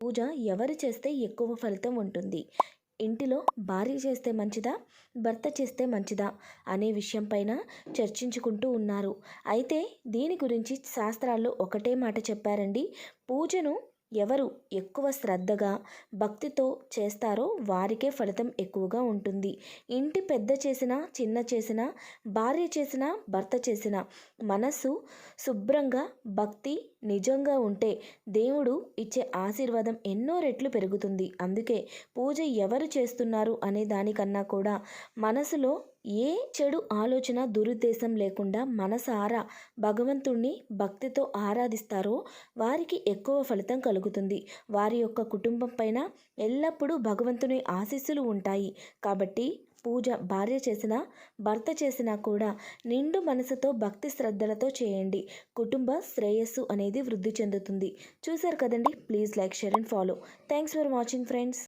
పూజ ఎవరు చేస్తే ఎక్కువ ఫలితం ఉంటుంది? ఇంటిలో భార్య చేస్తే మంచిదా? భర్త చేస్తే మంచిదా? అనే విషయంపైన చర్చించుకుంటూ ఉన్నారు. అయితే దీని గురించి శాస్త్రాల్లో ఒకటే మాట చెప్పారండి. పూజను ఎవరు ఎక్కువ శ్రద్ధగా భక్తితో చేస్తారో వారికే ఫలితం ఎక్కువగా ఉంటుంది. ఇంటి పెద్ద చేసినా చిన్న చేసినా భార్య చేసినా భర్త చేసినా మనస్సు శుభ్రంగా భక్తి నిజంగా ఉంటే దేవుడు ఇచ్చే ఆశీర్వాదం ఎన్నో రెట్లు పెరుగుతుంది. అందుకే పూజ ఎవరు చేస్తున్నారు అనే దానికన్నా కూడా మనసులో ఏ చెడు ఆలోచన దురుద్దేశం లేకుండా మనసారా భగవంతుణ్ణి భక్తితో ఆరాధిస్తారో వారికి ఎక్కువ ఫలితం కలుగుతుంది. వారి యొక్క కుటుంబం పైన ఎల్లప్పుడూ భగవంతుని ఆశీస్సులు ఉంటాయి. కాబట్టి పూజ భార్య చేసినా భర్త చేసినా కూడా నిండు మనసుతో భక్తి శ్రద్ధలతో చేయండి. కుటుంబ శ్రేయస్సు అనేది వృద్ధి చెందుతుంది. చూశారు కదండి? Please like share and follow. Thanks for watching friends.